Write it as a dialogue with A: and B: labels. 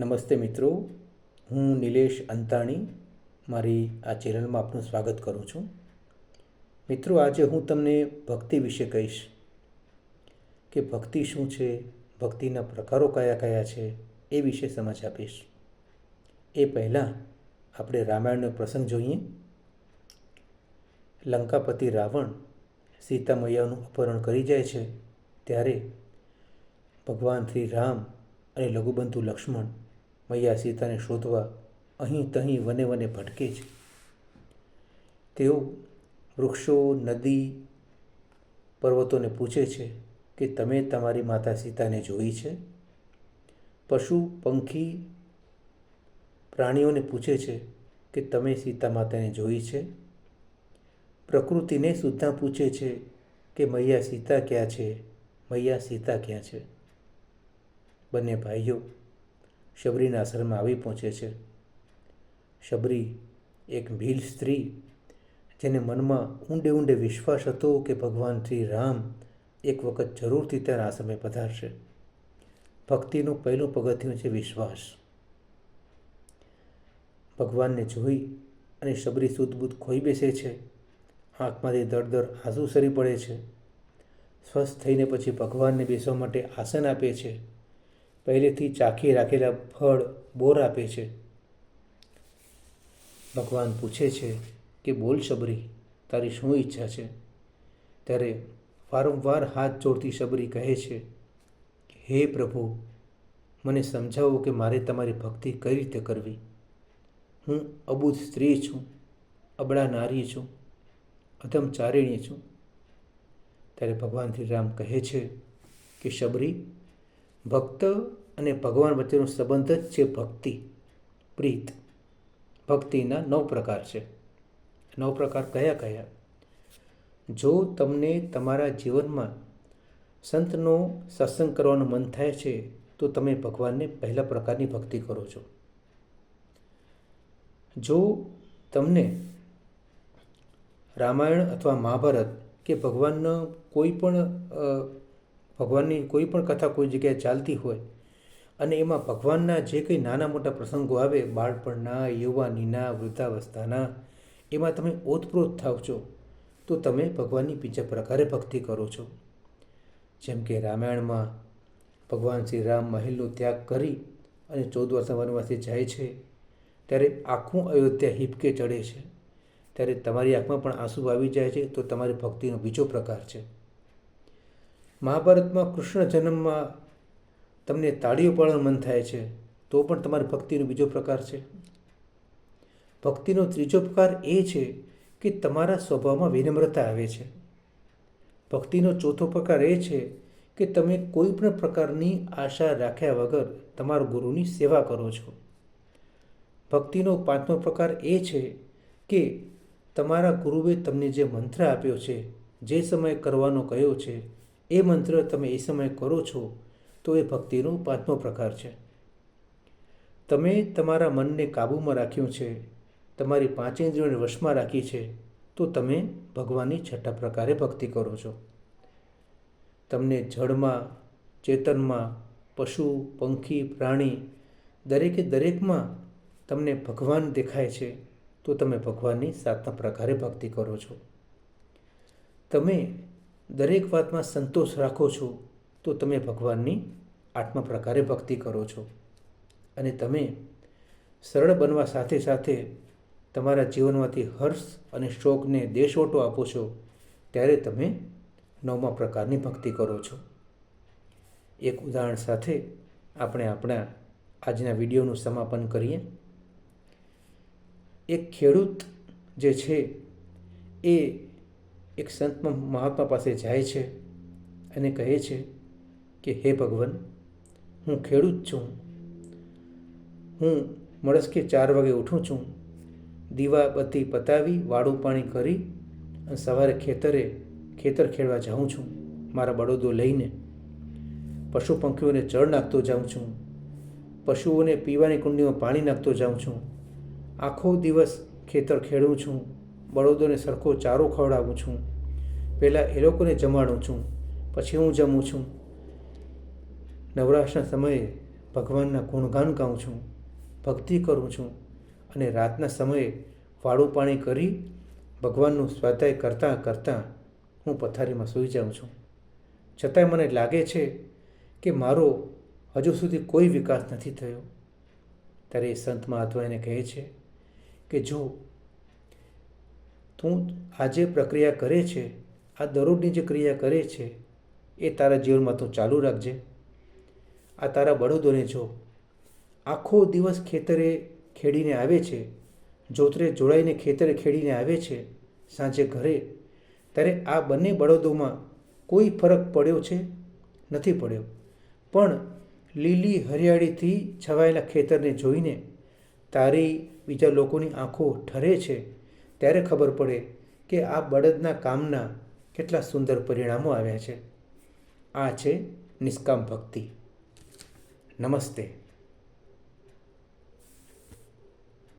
A: નમસ્તે મિત્રો, હું નિલેશ અંતાણી. મારી આ ચેનલમાં આપનું સ્વાગત કરું છું. મિત્રો, આજે હું તમને ભક્તિ વિશે કહીશ કે ભક્તિ શું છે, ભક્તિના પ્રકારો કયા કયા છે, એ વિશે સમજ આપીશ. એ પહેલાં આપણે રામાયણનો પ્રસંગ જોઈએ. લંકાપતિ રાવણ સીતા મૈયાનું અપહરણ કરી જાય છે, ત્યારે ભગવાન શ્રી રામ અને લઘુબંધુ લક્ષ્મણ મૈયા સીતાને શોધવા અહીં તહીં વને વને ભટકે છે. તેઓ વૃક્ષો, નદી, પર્વતોને પૂછે છે કે તમે તમારી માતા સીતાને જોઈ છે? પશુ, પંખી, પ્રાણીઓને પૂછે છે કે તમે સીતા માતાને જોઈ છે? પ્રકૃતિને સુદ્ધા પૂછે છે કે મૈયા સીતા ક્યાં છે? મૈયા સીતા ક્યાં છે? બંને ભાઈઓ શબરીના આશ્રમમાં આવી પહોંચે છે. શબરી એક ભીલ સ્ત્રી, જેને મનમાં ઊંડે ઊંડે વિશ્વાસ હતો કે ભગવાન શ્રી રામ એક વખત જરૂરથી તેના આશ્રમે પધારશે. ભક્તિનું પહેલું પગથિયું છે વિશ્વાસ. ભગવાનને જોઈ અને શબરી સુદબુદ ખોઈ બેસે છે. આંખમાંથી દર દર આંસુ સરી પડે છે. સ્વસ્થ થઈને પછી ભગવાનને બેસવા માટે આસન આપે છે. પહેલેથી ચાખી રાખેલા ફળ બોર આપે છે. ભગવાન પૂછે છે કે, બોલ શબરી, તારી શું ઈચ્છા છે? ત્યારે વારંવાર હાથ જોડતી શબરી કહે છે, હે પ્રભુ, મને સમજાવો કે મારે તમારી ભક્તિ કઈ રીતે કરવી? હું અબુધ સ્ત્રી છું, અબળા નારી છું અધમચારિણી છું. ત્યારે ભગવાન શ્રી રામ કહે છે કે, શબરી, ભક્ત અને ભગવાન વચ્ચેનો સંબંધ જ છે ભક્તિ, પ્રીત. ભક્તિના નવ પ્રકાર છે. નવ પ્રકાર કયા કયા? જો તમને તમારા જીવનમાં સંતનો સત્સંગ કરવાનું મન થાય છે, તો તમે ભગવાનને પહેલા પ્રકારની ભક્તિ કરો છો. જો તમને રામાયણ અથવા મહાભારત કે ભગવાનનો કોઈ પણ ભગવાનની કોઈ પણ કથા કોઈ જગ્યાએ ચાલતી હોય અને એમાં ભગવાનના જે કંઈ નાના મોટા પ્રસંગો આવે, બાળપણના, યુવાનીના, વૃદ્ધાવસ્થાના, એમાં તમે ઓતપ્રોત થાવ છો, તો તમે ભગવાનની બીજા પ્રકારે ભક્તિ કરો છો. જેમ કે રામાયણમાં ભગવાન શ્રી રામ મહેલનો ત્યાગ કરી અને ચૌદ વર્ષ વનવાસી જાય છે, ત્યારે આખું અયોધ્યા હિપકે ચડે છે. ત્યારે તમારી આંખમાં પણ આંસુ આવી જાય છે, તો તમારી ભક્તિનો બીજો પ્રકાર છે. મહાભારતમાં કૃષ્ણ જન્મમાં તમને તાળીઓ પાડવાનું મન થાય છે, તો પણ તમારી ભક્તિનો બીજો પ્રકાર છે. ભક્તિનો ત્રીજો પ્રકાર એ છે કે તમારા સ્વભાવમાં વિનમ્રતા આવે છે. ભક્તિનો ચોથો પ્રકાર એ છે કે તમે કોઈ પણ પ્રકારની આશા રાખ્યા વગર તમારા ગુરુની સેવા કરો છો. ભક્તિનો પાંચમો પ્રકાર એ છે કે તમારા ગુરુએ તમને જે મંત્ર આપ્યો છે, જે સમયે કરવાનો કહ્યો છે, એ મંત્ર તમે એ સમયે કરો છો તો એ ભક્તિનો પાંચમો પ્રકાર છે. તમે તમારા મનને કાબૂમાં રાખ્યું છે, તમારી પાંચેન્દ્રિયોને વશમાં રાખી છે, તો તમે ભગવાનની છઠ્ઠા પ્રકારે ભક્તિ કરો છો. તમને જળમાં, ચેતનમાં, પશુ, પંખી, પ્રાણી, દરેકે દરેકમાં તમને ભગવાન દેખાય છે, તો તમે ભગવાનની સાતમા પ્રકારે ભક્તિ કરો છો. તમે દરેક વાતમાં સંતોષ રાખો છો તો તમે ભગવાનની આઠમા પ્રકારે ભક્તિ કરો છો. અને તમે સરળ બનવા સાથે સાથે તમારા જીવનમાંથી હર્ષ અને શોકને દેશવટો આપો છો, ત્યારે તમે નવમા પ્રકારની ભક્તિ કરો છો. એક ઉદાહરણ સાથે આપણે આપણા આજના વિડીયોનું સમાપન કરીએ. એક ખેડૂત જે છે, એ એક સંત મહાત્મા પાસે જાય છે અને કહે છે કે, હે ભગવાન, હું ખેડૂત છું. હું મળસ્કે ચાર વાગે ઉઠું છું. દીવા બત્તી પતાવી, વાળું પાણી કરી અને સવારે ખેતરે, ખેતર ખેડવા જાઉં છું. મારા બળદો લઈને પશુ પંખીઓને જળ નાખતો જાઉં છું. પશુઓને પીવાની કુંડીમાં પાણી નાખતો જાઉં છું. આખો દિવસ ખેતર ખેડું છું. બળદોને સરખો ચારો ખવડાવું છું. પહેલાં એ લોકોને જમાડું છું. પછી હું જમું છું. નવરાશના સમયે ભગવાનના ગુણગાન ગાઉં છું, ભક્તિ કરું છું અને રાતના સમયે વાળું પાણી કરી ભગવાનનું સ્વાધ્યાય કરતાં કરતાં હું પથારીમાં સૂઈ જાઉં છું. છતાંય મને લાગે છે કે મારો હજુ સુધી કોઈ વિકાસ નથી થયો. ત્યારે એ સંત મહાત્મા એને કહે છે કે જો તું આ જે પ્રક્રિયા કરે છે, આ દરરોજની જે ક્રિયા કરે છે, એ તારા જીવનમાં તું ચાલુ રાખજે. આ તારા બળદોને જો. આખો દિવસ ખેતરે ખેડીને આવે છે. જોતરે જોડાઈને ખેતરે ખેડીને આવે છે. સાંજે ઘરે. ત્યારે આ બંને બળદોમાં કોઈ ફરક પડ્યો છે? નથી પડ્યો. પણ લીલી હરિયાળીથી છવાયેલા ખેતરને જોઈને તારી બીજા લોકોની આંખો ઠરે છે. ત્યારે ખબર પડે કે આ બળદના કામના કેટલા સુંદર પરિણામો આવ્યા છે. આ છે નિષ્કામ ભક્તિ. નમસ્તે.